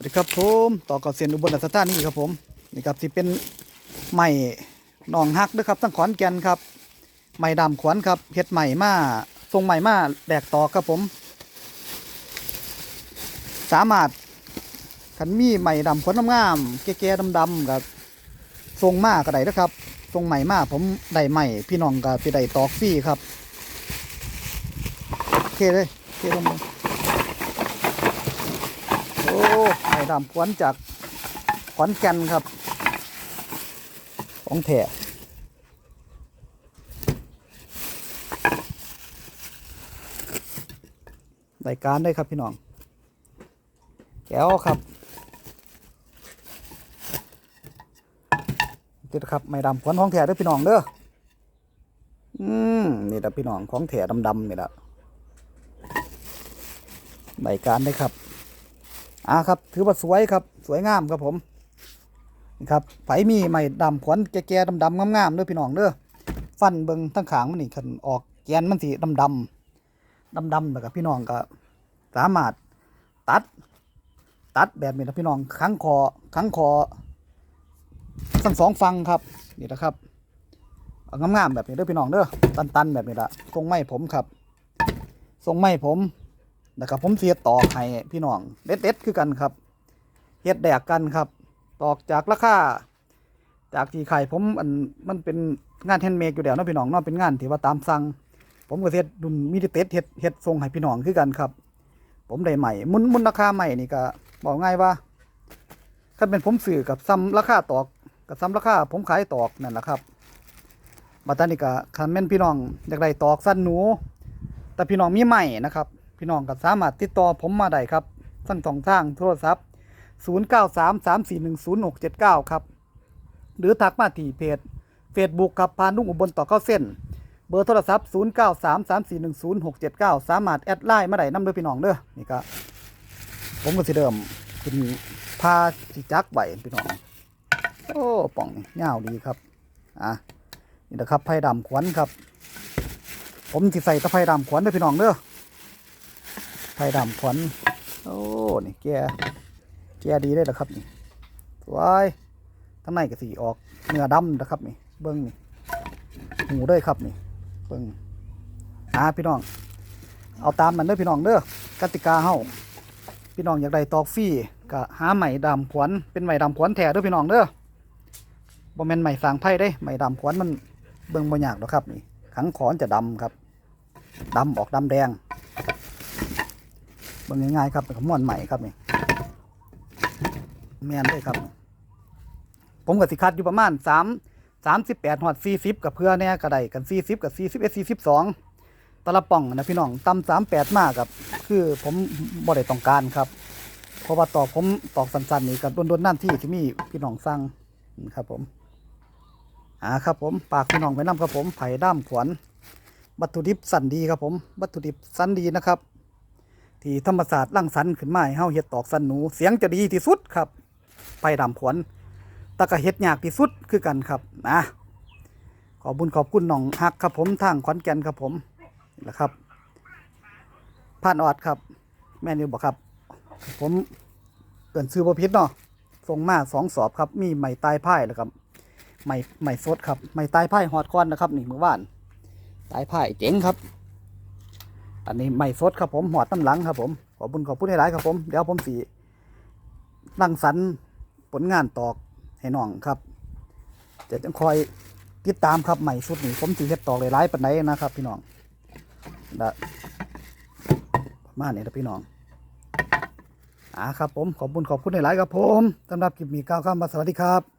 สวัสดีครับผมต่อกับเซียนอุบลราชธานีครับผมนี่ครับที่เป็นใหม่หนองฮักด้วยครับทั้งขอนแก่นครับใหม่ดำขวัญครับเฮ็ดใหม่มาทรงใหม่มาแดกต่อครับผม สามารถคันมีใหม่ดำขวัญงามๆแก่ๆดำๆกับทรงมากก็ได้นะครับทรงใหม่มากผมได้ใหม่พี่น้องก็สิได้ตอกฟรีครับโอเคเลยโอเคลงเลย โอ้ไข่ดำขวัญจากขอนแก่นครับ ของแท้รายการได้ครับพี่น้องแก้วครับติดครับไม่ดำขวัญของแท้เด้อพี่น้องเด้อ อืมนี่แหละพี่น้องของแท้ดำๆนี่แหละรายการได้ครับ อ่าครับ ถือว่าสวยครับ สวยงามครับผมนี่ครับไผมีไม้ดำขวัญแก่ๆดำๆงามๆเด้อพี่น้องเด้อฟันเบิงทั้งขางมันนี่คันออกแกนมันสีดำดำดำดำๆแล้วกับพี่น้องก็สามารถตัด ตัดแบบนี้นะพี่น้องขังคอขังคอทั้งสองฟังครับนี่นะครับงามๆแบบนี้เด้อพี่น้องเด้อตันๆแบบนี้ละทรงไม้ผมครับทรงไม้ผม นะครับผมเสียตอกให้พี่น้องเด็ดเด็ดๆคือกันครับเฮ็ดแดกกันครับ ตอกจากราคาจากที่ไข่ผมอันมันเป็นงานแฮนด์เมดอยู่แล้วเนาะพี่น้องเนาะเป็นงานที่ว่าตามสั่งผมก็เฮ็ดดุนมีดเต็ดเฮ็ดเฮ็ดทรงให้พี่น้องคือกันครับ ผมได้ใหม่มุนมุนราคาใหม่นี่ก็บอกง่ายว่าถ้าเป็นผมซื้อกับซ้ำราคาตอกกับซ้ำราคาผมขายตอกนั่นแหละครับบัดนี้ก็คันแม่นพี่น้องอยากได้ตอกสั้นหนู แต่พี่น้องมีใหม่นะครับ พี่น้องก็สามารถติดต่อผมมาได้ครับทั้งสองทางโทรศัพท์ 0933410679 ครับ หรือทักมาที่เพจ Facebook ครับพานุ่งอุบลต่อเข้าเส้น เบอร์โทรศัพท์ 0933410679 สามารถแอดไลน์มาได้น้ำเด้อพี่น้องเด้อนี่ก็ผมก็สิเดิมขึ้นพาสิจักไหวพี่น้อง โอ้ป่องนี่ยาดีครับ อะนี่นะครับไผ่ดำขวัญครับ ผมสิใส่ตะไคร่ดำขวัญเด้อพี่น้องเด้อ ไผ่ดำขวัญโอ้ นี่แกแกดีเลยนะครับนี่สวยทั้งในก็สีออกเนื้อดำนะครับนี่ เบิ้งนี่หูด้วยครับนี่ เบิ้งอ่าพี่น้อง เอาตามมันเด้อพี่น้องเด้อกติกาเฮาพี่น้องอยากได้ตอกฟรีก็หาไหมดำขวัญเป็นไหมดำขวัญแท้เด้อพี่น้องเด้อบ่แม่นไหมสางไผ่เด้ไหมดำขวัญมันเบิ่งบ่ยากหรอกครับนี่ขังขอนจะดำครับดำออกดำแดง เบิ่งง่ายๆครับเป็นขมวนใหม่ครับนี่แมนเลยครับ ผมกับสิคัดอยู่ประมาณสามสามสิบแปดหอดสี่สิบกับเพื่อเนี่ยกระไดกันสี่สิบกับสี่สิบเอ็ดสี่สิบสองตะละป่องนะพี่น้องตำสามแปดมากครับคือผมบ่ได้ต้องการครับ เพราะว่าตอกผมตอกสั้นๆนี่กับโดนๆนั่นที่ที่มีพี่น้องสั่งนะครับผมอ่าครับผมปากพี่น้องไปนํครับผมไผ่ด้ามขวัญวัตถุดิบสันดีครับผม วัตถุดิบสันดีนะครับ ที่ธรรมศาสตร์ร่างสรรค์ขึ้นมาให้เฮาเฮ็ดตอกสันหนูเสียงจะดีที่สุดครับ ไปดำขวัญแตะกะเฮ็ดยากที่สุดคือกันครับนะขอบุญขอบคุณน้องฮักครับผมทางขอนแก่นครับผมนี่ะครับผ่านออดครับ แม่นิวบอกครับ ผมเกินซื้อบ่ผิดเนาะส่งมาสองสอบครับ มีไหม้ตายพ่ายแล้วครับไหม้ไหม้สดครับไหม้ตายพ่ายหอดควนนะครับนี่เมื่อวาน ตายพ่ายเจ๋งครับ อันนี้ไม่สดครับผมหอดน้ำหลังครับผม ขอบุญขอบคุณให้หลายครับผม เดี๋ยวผมสีรังสรรค์ผลงานตอกให้น้องครับจะจะคอยติดตามครับใหม่สุดนี้ผมสีเฮ็ดตอกหลายๆปันไดนะครับ พี่น้องนะประมาณนี้นะพี่น้องอ่าครับผมขอบคุญขอบคุณให้หลายครับผมสำหรับคลิปนี้ก้าวข้ามมาสวัสดีครับ